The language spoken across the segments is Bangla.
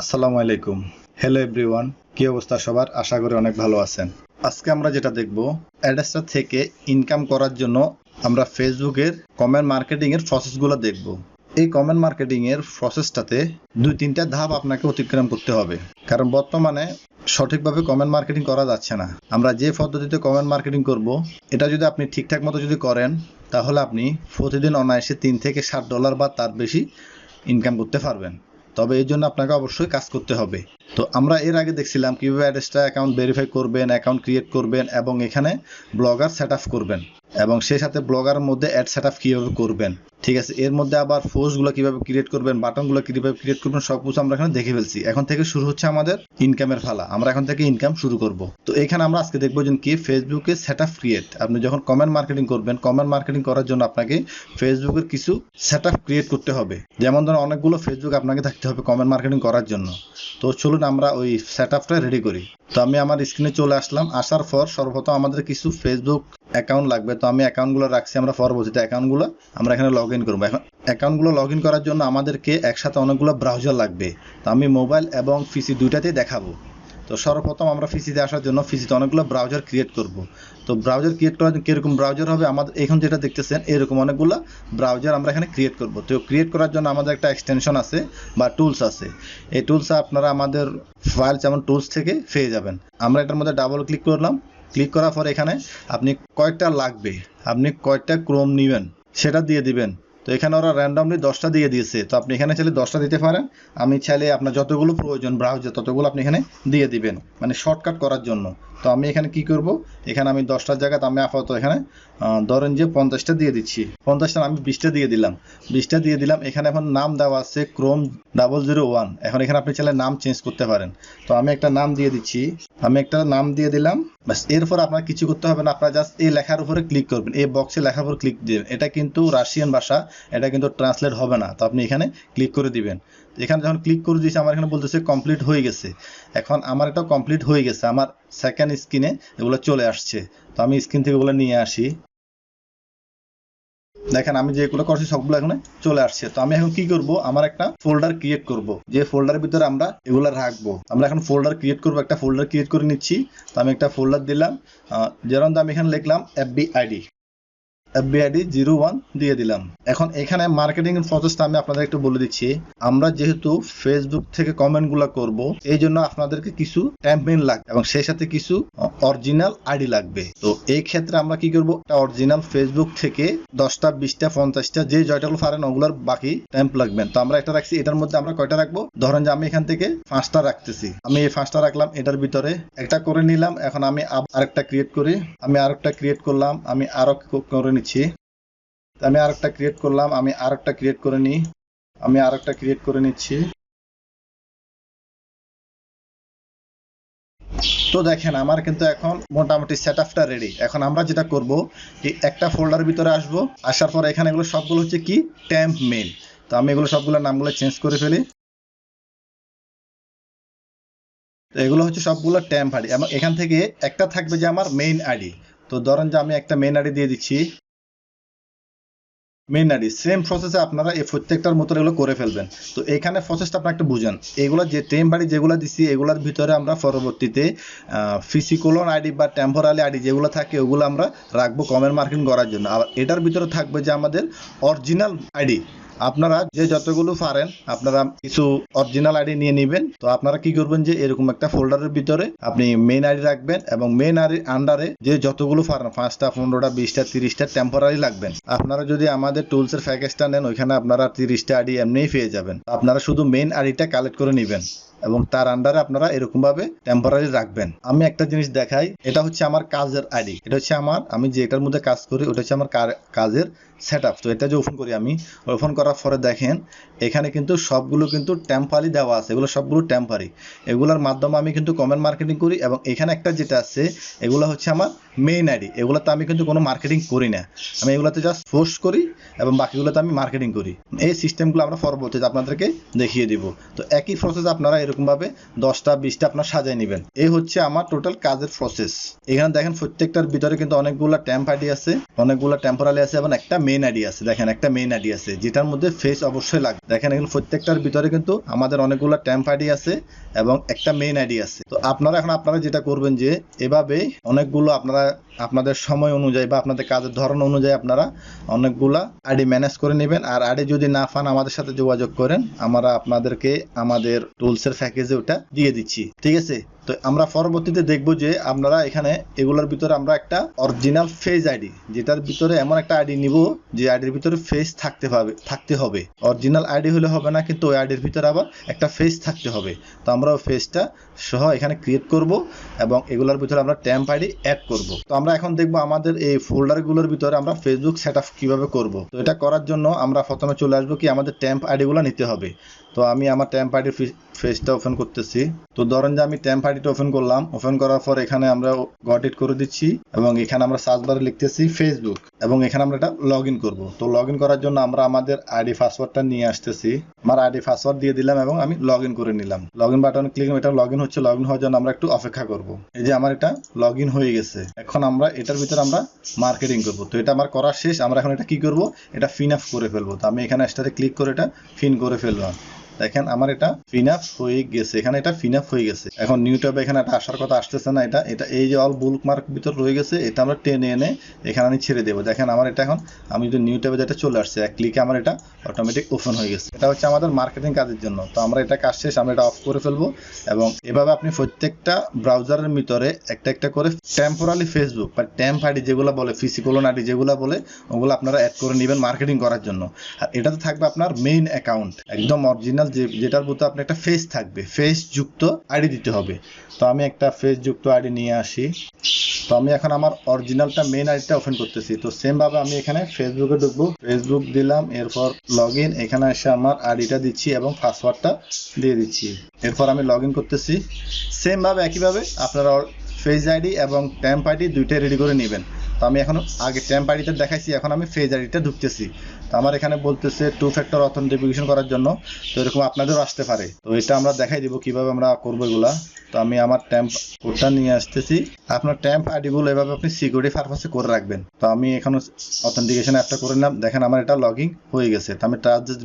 আসসালামু আলাইকুম। হ্যালো এভরিওয়ান কি অবস্থা সবার? আশা করি অনেক ভালো আছেন। আজকে আমরা যেটা দেখব, অ্যাড্রেসটা থেকে ইনকাম করার জন্য আমরা ফেসবুকের কমেন্ট মার্কেটিং এর প্রসেসগুলো দেখব। এই কমেন্ট মার্কেটিং এর প্রসেসটাতে দুই তিনটা ধাপ আপনাকে অতিক্রম করতে হবে। কারণ বর্তমানে সঠিকভাবে কমেন্ট মার্কেটিং করা যাচ্ছে না। আমরা যে পদ্ধতিতে কমেন্ট মার্কেটিং করব, এটা যদি আপনি ঠিকঠাক মতো যদি করেন, তাহলে আপনি প্রতিদিন অনায়াসে তিন থেকে ষাট ডলার বা তার বেশি ইনকাম করতে পারবেন। তবে এই জন্য আপনাকে অবশ্যই কাজ করতে হবে। তো আমরা এর আগে দেখছিলাম কীভাবে অ্যাড্রেসটা অ্যাকাউন্ট ভেরিফাই করবেন অ্যাকাউন্ট ক্রিয়েট করবেন এবং এখানে ব্লগার সেট করবেন। এবং সেই সাথে ব্লগারের মধ্যে অ্যাড সেট আপ কীভাবে করবেন, ঠিক আছে? এর মধ্যে আবার পোস্টগুলো কীভাবে ক্রিয়েট করবেন বাটনগুলো কীভাবে ক্রিয়েট করবেন সব কিছু আমরা এখানে দেখে ফেলছি। এখন থেকে শুরু হচ্ছে আমাদের ইনকামের ফালা। আমরা এখন থেকে ইনকাম শুরু করব। তো এখানে আমরা আজকে দেখব যে কি ফেসবুকে সেট আপ ক্রিয়েট আপনি যখন কমেন্ট মার্কেটিং করবেন কমেন্ট মার্কেটিং করার জন্য আপনাকে ফেসবুকের কিছু সেট আপ ক্রিয়েট করতে হবে। যেমন ধরুন, অনেকগুলো ফেসবুক আপনাকে থাকতে হবে কমেন্ট মার্কেটিং করার জন্য। তো চলুন আমরা ওই সেট আপটা রেডি করি। তো আমি আমার স্ক্রিনে চলে আসলাম। আসার পর সর্বপ্রথম আমাদের কিছু ফেসবুক অ্যাকাউন্ট লাগবে, তো আমি অ্যাকাউন্টগুলো রাখছি, আমরা পরবর্তীতে অ্যাকাউন্টগুলো আমরা এখানে লগ ইন করব। এখন অ্যাকাউন্টগুলো লগ ইন করার জন্য আমাদেরকে একসাথে অনেকগুলো ব্রাউজার লাগবে। তো আমি মোবাইল এবং পিসি দুইটাতেই দেখাবো। তো সর্বপ্রথম আমরা পিসিতে আসার জন্য পিসিতে অনেকগুলো ব্রাউজার ক্রিয়েট করব। তো ব্রাউজার ক্রিয়েট করার জন্য কীরকম ব্রাউজার হবে? আমাদের এখন যেটা দেখতেছেন, এরকম অনেকগুলো ব্রাউজার আমরা এখানে ক্রিয়েট করব। তো ক্রিয়েট করার জন্য আমাদের একটা এক্সটেনশন আছে বা টুলস আছে। এই টুলস আপনারা আমাদের ফাইল যেমন টুলস থেকে পেয়ে যাবেন। আমরা এটার মধ্যে ডাবল ক্লিক করলাম। ক্লিক করার পর এখানে আপনি কয়টা লাগবে? আপনি কয়টা ক্রোম নেবেন? সেটা দিয়ে দিবেন। তো এখানে ওরা র্যান্ডমলি দশটা দিয়ে দিয়েছে। তো আপনি এখানে চাইলে দশটা দিতে পারেন। আমি চাইলে আপনার যতগুলো প্রয়োজন ব্রাউজার ততগুলো আপনি এখানে দিয়ে দিবেন। মানে শর্টকাট করার জন্য। তো আমি এখানে কি করব? এখানে আমি দশটার জায়গাতে আমি আপাতত এখানে ধরেন যে পঞ্চাশটা দিয়ে দিচ্ছি। পঞ্চাশটা আমি বিশটা দিয়ে দিলাম। বিশটা দিয়ে দিলাম। এখানে এখন নাম দেওয়া আছে ক্রোম ডাবল জিরো ওয়ান এখন এখানে আপনি চাইলে নাম চেঞ্জ করতে পারেন। তো আমি একটা নাম দিয়ে দিচ্ছি। আমি একটা নাম দিয়ে দিলাম। ব্যাস, এরপর আপনার কিছু করতে হবে না, আপনার জাস্ট এই লেখার উপরে ক্লিক করবেন, এই বক্সে লেখার উপর ক্লিক দিবেন। এটা কিন্তু রাশিয়ান ভাষা, এটা কিন্তু ট্রান্সলেট হবে না। তো আপনি এখানে ক্লিক করে দিবেন। এখানে যখন ক্লিক করে দিয়েছি, আমার এখানে বলতেছে কমপ্লিট হয়ে গেছে। এখন আমার এটা কমপ্লিট হয়ে গেছে, আমার সেকেন্ড স্ক্রিনে এগুলো চলে আসছে। তো আমি স্ক্রিন থেকে এগুলো নিয়ে আসি। দেখেন, আমি যেগুলো করছি সবগুলো এখানে চলে আসছে। তো আমি এখন কি করব? আমার একটা ফোল্ডার ক্রিয়েট করব। যে ফোল্ডারের ভিতরে আমরা এগুলো রাখব। আমরা এখন ফোল্ডার ক্রিয়েট করব, একটা ফোল্ডার ক্রিয়েট করে নিচ্ছি। তো আমি একটা ফোল্ডার দিলাম। যেরকম আমি এখানে লিখলাম FB ID FB ID zero one দিয়ে দিলাম। এখন এখানে মার্কেটিং প্রসেসটা আমি আপনাদের একটু বলে দিচ্ছি। আমরা যেহেতু ফেসবুক থেকে কমেন্টগুলা করব, এই জন্য আপনাদেরকে কিছু ক্যাম্পেইন লাগবে এবং সেই সাথে কিছু অরিজিনাল আইডি লাগবে। তো এই ক্ষেত্রে আমরা কি করব অরিজিনাল ফেসবুক থেকে দশটা, বিশটা, পঞ্চাশটা, যে জয়টাগুলো পারেন, ওগুলোর বাকি ট্যাম্প লাগবেন তো আমরা একটা রাখছি, এটার মধ্যে আমরা কয়টা রাখব? ধরেন যে আমি এখান থেকে পাঁচটা রাখতেছি। আমি এই পাঁচটা রাখলাম, এটার ভিতরে একটা করে নিলাম। এখন আমি আরেকটা ক্রিয়েট করি। আমি আরেকটা ক্রিয়েট করলাম, আমি আরও করে নিচ্ছি। আমি আরেকটা ক্রিয়েট করলাম, আমি আরেকটা ক্রিয়েট করে নিই। আমি আরেকটা ক্রিয়েট করে নিচ্ছি। তো দেখেন, আমার কিন্তু এখন মোটামুটি সেট আপটা রেডি এখন আমরা যেটা করব, যে একটা ফোল্ডার ভিতরে আসব, আসার পর এখানে এগুলো সবগুলো হচ্ছে কি? ট্যাম্প মেল তো আমি এগুলো সবগুলো নামগুলো চেঞ্জ করে ফেলি। তো এগুলো হচ্ছে সবগুলো ট্যাম্প আইডি এবং এখান থেকে একটা থাকবে যে আমার মেইন আইডি তো ধরেন যে আমি একটা মেইন আইডি দিয়ে দিচ্ছি। মেইন আইডি সেম প্রসেসে আপনারা এই প্রত্যেকটার মতো এগুলো করে ফেলবেন। তো এখানে প্রসেসটা আপনারা একটু বুঝেন। এগুলো যে টেম বাড়ি যেগুলো দিছি, এগুলোর ভিতরে আমরা পরবর্তীতে ফিসিকোলন আইডি বা টেম্পোরালি আইডি যেগুলো থাকে, ওগুলো আমরা রাখব কমেন্ট মার্কিং করার জন্য। আর এটার ভিতরে থাকবে যে আমাদের অরিজিনাল আইডি আপনারা যে যতগুলো পারেন, আপনারা কিছু অরিজিনাল আইডি নিয়ে নিবেন। তো আপনারা কি করবেন যে, এরকম একটা ফোল্ডারের ভিতরে আপনি মেইন আইডি রাখবেন এবং মেইন আইডির আন্ডারে যে যতগুলো পারেন, পাঁচটা, পনেরোটা, বিশটা, তিরিশটা টেম্পোরারি লাগবেন আপনারা যদি আমাদের টুলসের প্যাকেজটা নেন, ওইখানে আপনারা তিরিশটা আইডি এমনিই পেয়ে যাবেন। আপনারা শুধু মেইন আইডিটা কালেক্ট করে নেবেন। এবং তার আন্ডারে আপনারা এরকম ভাবে টেম্পোরারি রাখবেন। আমি একটা জিনিস দেখাই, এটা হচ্ছে আমার কাজের আইডি। এটা হচ্ছে আমার, আমি যেটার মধ্যে কাজ করি, ওটা হচ্ছে আমার কাজের সেট আপ তো এটা যে ওপেন করি আমি ওপেন করার পরে দেখেন, এখানে কিন্তু সবগুলো কিন্তু টেম্পারি দেওয়া আছে। এগুলো সবগুলো টেম্পারি এগুলোর মাধ্যমে আমি কিন্তু কমেন্ট মার্কেটিং করি এবং এখানে একটা যেটা আছে, এগুলো হচ্ছে আমার মেইন আইডি এগুলোতে আমি কিন্তু কোনো মার্কেটিং করি না। আমি এগুলোতে জাস্ট পোস্ট করি এবং বাকিগুলোতে আমি মার্কেটিং করি। এই সিস্টেমগুলো আমরা পরবর্তীতে আপনাদেরকে দেখিয়ে দিব। তো একই প্রসেস আপনারা এরকমভাবে দশটা, বিশটা আপনার সাজায় নেবেন। এই হচ্ছে আমার টোটাল কাজের প্রসেস এখানে দেখেন প্রত্যেকটার ভিতরে কিন্তু অনেকগুলো ট্যাম্প আইডি আছে, অনেকগুলো টেম্পোরালি আছে এবং একটা মেইন আইডি আছে। দেখেন একটা মেইন আইডি আছে, যেটার মধ্যে ফেস অবশ্যই লাগবে। দেখেন এগুলো প্রত্যেকটার ভিতরে কিন্তু আমাদের অনেকগুলো ট্যাম্প আইডি আছে এবং একটা মেইন আইডি আছে। তো আপনারা এখন আপনারা যেটা করবেন যে, এভাবে অনেকগুলো আপনারা আপনাদের সময় অনুযায়ী বা আপনাদের কাজের ধরন অনুযায়ী আপনারা অনেকগুলা আইডি ম্যানেজ করে নেবেন। আর আইডি যদি না পান, আমাদের সাথে যোগাযোগ করেন। আমরা আপনাদেরকে আমাদের টুলসের প্যাকেজে ওটা দিয়ে দিচ্ছি। ঠিক আছে? তো আমরা পরবর্তীতে দেখব যে আপনারা এখানে এগুলোর ভিতরে আমরা একটা অরিজিনাল ফেজ আইডি যেটার ভিতরে এমন একটা আইডি নিব যে আইডির ভিতরে ফেস থাকতে হবে থাকতে হবে। অরিজিনাল আইডি হলে হবে না, কিন্তু ওই আইডির ভিতরে আবার একটা ফেস থাকতে হবে। তো আমরা ওই ফেসটা সহ এখানে ক্রিয়েট করব এবং এগুলোর ভিতরে আমরা ট্যাম্প আইডি অ্যাড করব। তো আমরা এখন দেখব আমাদের এই ফোল্ডারগুলোর ভিতরে আমরা ফেসবুক সেট আপ কীভাবে করব। তো এটা করার জন্য আমরা প্রথমে চলে আসব কি আমাদের ট্যাম্প আইডিগুলো নিতে হবে। তো আমি আমার ট্যাম্প আইডির ফেসটা ওপেন করতেছি। তো ধরেন যে আমি ট্যাম্প আইডিটা ওপেন করলাম। ওপেন করার পর এখানে আমরা গট ইট করে দিচ্ছি এবং এখানে আমরা সার্চ বারে লিখতেছি ফেসবুক এবং এখানে আমরা এটা লগ ইন করব। তো লগ ইন করার জন্য আমরা আমাদের আইডি পাসওয়ার্ডটা নিয়ে আসতেছি। আমার আইডি পাসওয়ার্ড দিয়ে দিলাম এবং আমি লগ ইন করে নিলাম। লগ ইন বাটনে ক্লিক এটা লগ ইন হচ্ছে লগ ইন হওয়ার জন্য আমরা একটু অপেক্ষা করব। এই যে আমার এটা লগ ইন হয়ে গেছে। এখন আমরা এটার ভিতরে আমরা মার্কেটিং করব। তো এটা আমার করা শেষ। আমরা এখন এটা কি করব? এটা ফিন আপ করে ফেলব। তো আমি এখানে স্টারে ক্লিক করে এটা ফিন করে ফেললাম। দেখেন, আমার এটা ফিনাফ হয়ে গেছে। এখানে এটা ফিনাফ হয়ে গেছে। এখন নিউ ট্যাবে এখানে একটা আসার কথা আসতেছে না এটা। এটা এই যে অল বুলক মার্ক ভিতর রয়ে গেছে, এটা আমরা টেনে এনে এখানে আমি ছেড়ে দেবো। দেখেন, আমার এটা এখন, আমি যদি নিউ ট্যাবে যেটা চলে আসছে, এক ক্লিকে আমার এটা অটোমেটিক ওপেন হয়ে গেছে। এটা হচ্ছে আমাদের মার্কেটিং কাজের জন্য। তো আমরা এটা কাজ শেষ, আমরা এটা অফ করে ফেলব এবং এভাবে আপনি প্রত্যেকটা ব্রাউজারের ভিতরে একটা একটা করে টেম্পোরালি ফেসবুক বা ট্যাম্প আইডি যেগুলো বলে ফিজিক্যাল আইডি যেগুলো বলে, ওগুলো আপনারা অ্যাড করে নেবেন মার্কেটিং করার জন্য। আর এটাতে থাকবে আপনার মেইন অ্যাকাউন্ট একদম অরিজিনাল যে যেটার মধ্যে আপনার একটা ফেস থাকবে ফেস যুক্ত আইডি দিতে হবে। তো আমি একটা ফেস যুক্ত আইডি নিয়ে আসি। তো আমি এখন আমার অরিজিনালটা মেইন আইডিটা ওপেন করতেছি। তো সেম ভাবে আমি এখানে ফেসবুকে ঢুকবো। ফেসবুক দিলাম, এরপর লগ এখানে এসে আমার আইডিটা দিচ্ছি এবং পাসওয়ার্ডটা দিয়ে দিচ্ছি। এরপর আমি লগ করতেছি। সেম ভাবে, একইভাবে আপনারা ফেস আইডি এবং ট্যাম্প আইডি দুইটাই রেডি করে নেবেন। তো আমি এখন আগে ট্যাম্প আইডিতে দেখাইছি, এখন আমি ফেজ আইডিটা ঢুকতেছি। তো আমার এখানে বলতেছে টু ফ্যাক্টর অথেন্টিফিকেশন করার জন্য। তো এরকম আপনাদেরও আসতে পারে। তো এটা আমরা দেখাই দিব কীভাবে আমরা করব এগুলা। তো আমি আমার ট্যাম্প কোডটা নিয়ে আসতেছি। আপনার ট্যাম্প আইডিগুলো এভাবে আপনি সিকিউরিটি পারপাসে করে রাখবেন। তো আমি এখন অথেন্টিকেশন অ্যাপটা করে নিলাম। দেখেন আমার এটা লগইন হয়ে গেছে। তো আমি ট্রাস্ট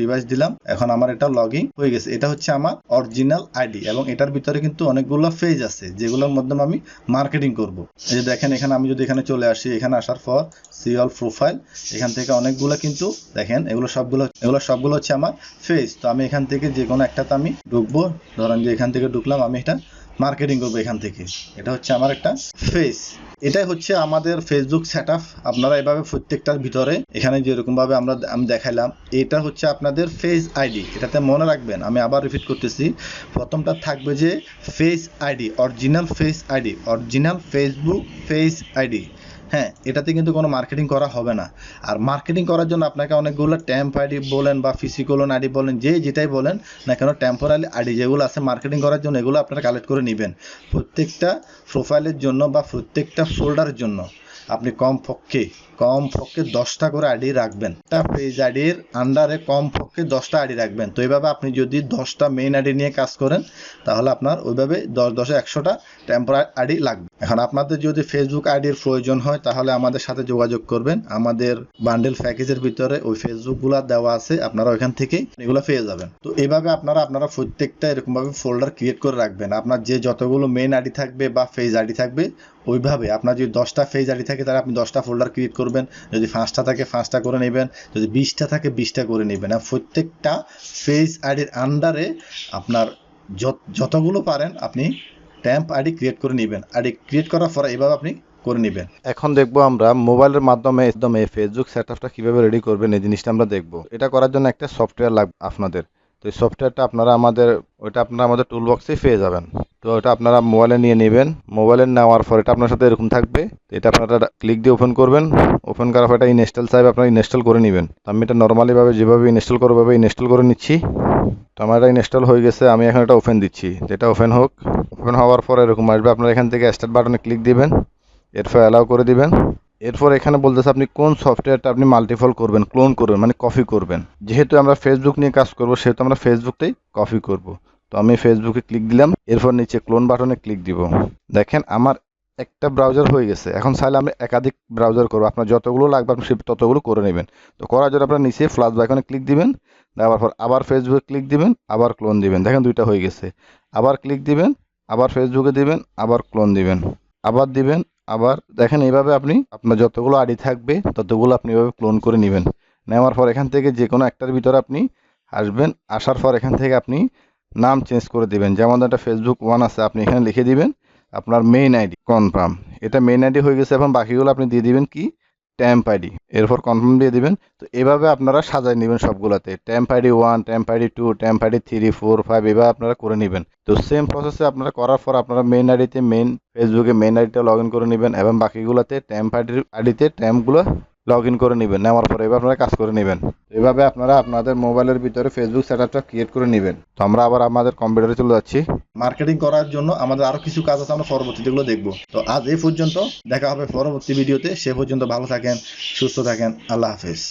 ডিভাইস দিলাম। এখন আমার এটা লগইন হয়ে গেছে। এটা হচ্ছে আমার অরিজিনাল আইডি এবং এটার ভিতরে কিন্তু অনেকগুলো ফেজ আছে, যেগুলোর মাধ্যমে আমি মার্কেটিং করব। এই যে দেখেন, এখানে আমি যদি এখানে চলে আসি, এখানে আসার পর সি অল প্রোফাইল এখান থেকে অনেকগুলো কিন্তু দেখেন, এগুলো সবগুলো এগুলো সবগুলো হচ্ছে আমার ফেজ তো আমি এখান থেকে যে কোনো একটাতে আমি ঢুকবো। ধরেন যে এখান থেকে ঢুকলাম, আমি এটা মার্কেটিং করব এখান থেকে। এটা হচ্ছে আমার একটা ফেস এটাই হচ্ছে আমাদের ফেসবুক সেট আপনারা এভাবে প্রত্যেকটার ভিতরে, এখানে যেরকম ভাবে আমরা আমি দেখাইলাম, এটা হচ্ছে আপনাদের ফেস আইডি এটাতে মনে রাখবেন, আমি আবার রিপিট করতেছি। প্রথমটা থাকবে যে face ID original face ID original Facebook face ID হ্যাঁ এটাতে কিন্তু কোনো মার্কেটিং করা হবে না। আর মার্কেটিং করার জন্য আপনাকে অনেকগুলো ট্যাম্প আইডি বলেন বা ফিজিক্যাল আইডি বলেন, যে যেটাই বলেন না কেন টেম্পোরারি আইডি যেগুলো আছে মার্কেটিং করার জন্য এগুলো আপনারা কালেক্ট করে নেবেন। প্রত্যেকটা প্রোফাইলের জন্য বা প্রত্যেকটা ফোল্ডারের জন্য আপনি কমপক্ষে কমপক্ষে দশটা করে আইডি রাখবেন। একটা পেজ আইডির আন্ডারে কমপক্ষে দশটা আইডি রাখবেন। তো এইভাবে আপনি যদি দশটা মেইন আইডি নিয়ে কাজ করেন, তাহলে আপনার ওইভাবে দশ, দশে একশোটা টেম্পোরারি আইডি লাগবে। এখন আপনাদের যদি ফেসবুক আইডির প্রয়োজন হয়, তাহলে আমাদের সাথে যোগাযোগ করবেন। আমাদের বান্ডেল প্যাকেজের ভিতরে ওই ফেসবুকগুলো দেওয়া আছে, আপনারা ওইখান থেকে এগুলো পেয়ে যাবেন। তো এভাবে আপনারা আপনারা প্রত্যেকটা এরকমভাবে ফোল্ডার ক্রিয়েট করে রাখবেন। আপনার যে যতগুলো মেইন আইডি থাকবে বা ফেজ আইডি থাকবে, ওইভাবে আপনার যদি দশটা ফেজ আইডি থাকে, তাহলে আপনি দশটা ফোল্ডার ক্রিয়েট করবেন। যদি পাঁচটা থাকে, পাঁচটা করে নেবেন। যদি বিশটা থাকে, বিশটা করে নেবেন। আর প্রত্যেকটা ফেজ আইডির আন্ডারে আপনার যত- যতগুলো পারেন, আপনি ট্যাম্প আইডি ক্রিয়েট করে নেবেন। আইডি ক্রিয়েট করার পরে এভাবে আপনি করে নেবেন। এখন দেখব আমরা মোবাইলের মাধ্যমে একদম এই ফেসবুক সেট আপটা কীভাবে রেডি করবেন, এই জিনিসটা আমরা দেখব। এটা করার জন্য একটা সফটওয়্যার লাগবে আপনাদের। তো এই সফটওয়্যারটা আপনারা আমাদের, ওইটা আপনারা আমাদের টুল বক্সেই পেয়ে যাবেন। তো এটা আপনারা মোবাইলে নিয়ে নেবেন। মোবাইলে নেওয়ার পর এটা আপনার সাথে এরকম থাকবে। এটা আপনারা ক্লিক দিয়ে ওপেন করবেন। ওপেন করার পর এটা ইনস্টল চাইবে আপনারা ইনস্টল করে নেবেন। আমি এটা নর্মালিভাবে যেভাবে ইনস্টল করব ভাবে ইনস্টল করে নিচ্ছি। তো আমার এটা ইনস্টল হয়ে গেছে, আমি এখন এটা ওপেন দিচ্ছি। এটা ওপেন হোক। ওপেন হওয়ার পর এরকম আসবে, আপনারা এখান থেকে স্টার্ট বাটনে ক্লিক দিবেন। এরপর অ্যালাউ করে দিবেন। এরপর এখানে বলতেছে আপনি কোন সফটওয়্যারটা আপনি মাল্টিফল করবেন ক্লোন করবেন মানে কপি করবেন। যেহেতু আমরা ফেসবুক নিয়ে কাজ করব, সেহেতু আমরা ফেসবুকটাই কপি করব। তো আমি ফেসবুকে ক্লিক দিলাম, এরপর নিচে ক্লোন বাটনে ক্লিক দিব। দেখেন আমার একটা ব্রাউজার হয়ে গেছে। এখন চাইলে আমরা একাধিক ব্রাউজার করব। আপনার যতগুলো লাগবে, আপনি ততগুলো করে নেবেন। তো করার জন্য আপনার নিচে ফ্লাশ বাইকনে ক্লিক দিবেন। দেওয়ার পর আবার ফেসবুকে ক্লিক দিবেন, আবার ক্লোন দিবেন। দেখেন দুইটা হয়ে গেছে। আবার ক্লিক দিবেন, আবার ফেসবুকে দিবেন, আবার ক্লোন দিবেন। আবার দিবেন, আবার দেখেন এইভাবে আপনি আপনার যতগুলো আইডি থাকবে, ততগুলো আপনি এভাবে ক্লোন করে নেবেন। নেওয়ার পর এখান থেকে যে কোনো একটার ভিতরে আপনি আসবেন। আসার পর এখান থেকে আপনি নাম চেঞ্জ করে দিবেন। যেমন একটা ফেসবুক ওয়ান আছে, আপনি এখানে লিখে দিবেন, আপনার মেইন আইডি কনফার্ম এটা মেইন আইডি হয়ে গেছে, এখন বাকিগুলো আপনি দিয়ে দিবেন কি? ট্যাম্প আইডি এরপর কনফার্ম দিয়ে দিবেন। তো এভাবে আপনারা সাজাই নেবেন সবগুলোতে। Temp ID one temp ID two temp ID three four five এভাবে আপনারা করে নেবেন। তো সেম প্রসেসে আপনারা করার পর আপনারা মেইন আইডিতে মেইন ফেসবুকে মেইন আইডিটা লগ ইন করে নেবেন এবং বাকিগুলোতে ট্যাম্প আইডির আইডিতে ট্যাম্পগুলো লগ ইন করে নেবেন, নেওয়ার পরে এবার আপনারা কাজ করে নেবেন। এভাবে আপনারা আপনাদের মোবাইলের ভিতরে ফেসবুক সেট আপটা ক্রিয়েট করে নেবেন। তো আমরা আবার আমাদের কম্পিউটারে চলে যাচ্ছি। মার্কেটিং করার জন্য আমাদের আরও কিছু কাজ আছে, আমরা পরবর্তীতে এগুলো দেখব। তো আজ এই পর্যন্ত, দেখা হবে পরবর্তী ভিডিওতে। সে পর্যন্ত ভালো থাকেন, সুস্থ থাকেন, আল্লাহ হাফেজ।